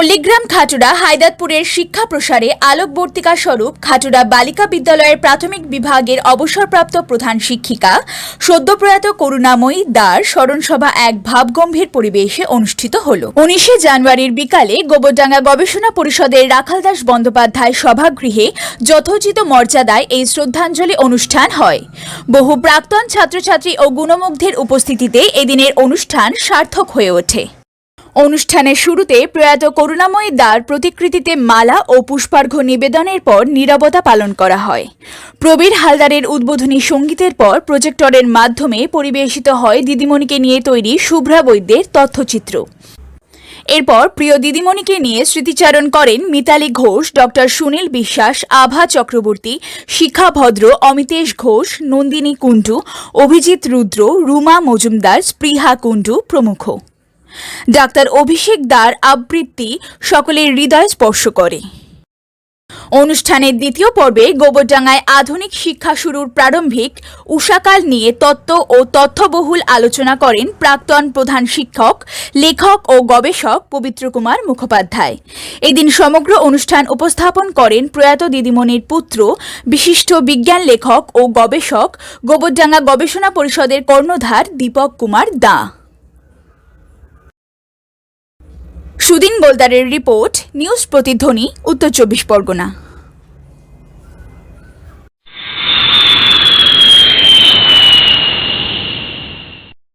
পল্লীগ্রাম খাটুড়া হায়দাতপুরের শিক্ষা প্রসারে আলোকবর্তিকা স্বরূপ খাটুড়া বালিকা বিদ্যালয়ের প্রাথমিক বিভাগের অবসরপ্রাপ্ত প্রধান শিক্ষিকা সদ্যপ্রয়াত করুণাময়ী দার স্মরণসভা এক ভাবগম্ভীর পরিবেশে অনুষ্ঠিত হল। উনিশে জানুয়ারির বিকালে গোবরডাঙ্গা গবেষণা পরিষদের রাখালদাস বন্দ্যোপাধ্যায় সভাগৃহে যথোচিত মর্যাদায় এই শ্রদ্ধাঞ্জলি অনুষ্ঠান হয়। বহু প্রাক্তন ছাত্রছাত্রী ও গুণমুগ্ধের উপস্থিতিতে এদিনের অনুষ্ঠান সার্থক হয়ে ওঠে। অনুষ্ঠানের শুরুতে প্রয়াত করুণাময়ী দার প্রতিকৃতিতে মালা ও পুষ্পার্ঘ্য নিবেদনের পর নীরবতা পালন করা হয়। প্রবীর হালদারের উদ্বোধনী সঙ্গীতের পর প্রজেক্টরের মাধ্যমে পরিবেশিত হয় দিদিমণিকে নিয়ে তৈরি শুভ্রা বৈদ্যের তথ্যচিত্র। এরপর প্রিয় দিদিমণিকে নিয়ে স্মৃতিচারণ করেন মিতালি ঘোষ, ডক্টর সুনীল বিশ্বাস, আভা চক্রবর্তী, শিখা ভদ্র, অমিতেশ ঘোষ, নন্দিনী কুণ্ডু, অভিজিৎ রুদ্র, রুমা মজুমদার, স্পৃহা কুণ্ডু প্রমুখ। ডাক্তার অভিষেক দার আবৃত্তি সকলের হৃদয় স্পর্শ করে। অনুষ্ঠানের দ্বিতীয় পর্বে গোবরডাঙ্গায় আধুনিক শিক্ষা শুরুর প্রারম্ভিক উষাকাল নিয়ে তত্ত্ব ও তথ্যবহুল আলোচনা করেন প্রাক্তন প্রধান শিক্ষক, লেখক ও গবেষক পবিত্র কুমার মুখোপাধ্যায়। এদিন সমগ্র অনুষ্ঠান উপস্থাপন করেন প্রয়াত দিদিমণির পুত্র, বিশিষ্ট বিজ্ঞান লেখক ও গবেষক, গোবরডাঙ্গা গবেষণা পরিষদের কর্ণধার দীপক কুমার দা। সুদিন বোলদারের রিপোর্ট নিউজ প্রতিধ্বনি উত্তর চব্বিশ পরগনা।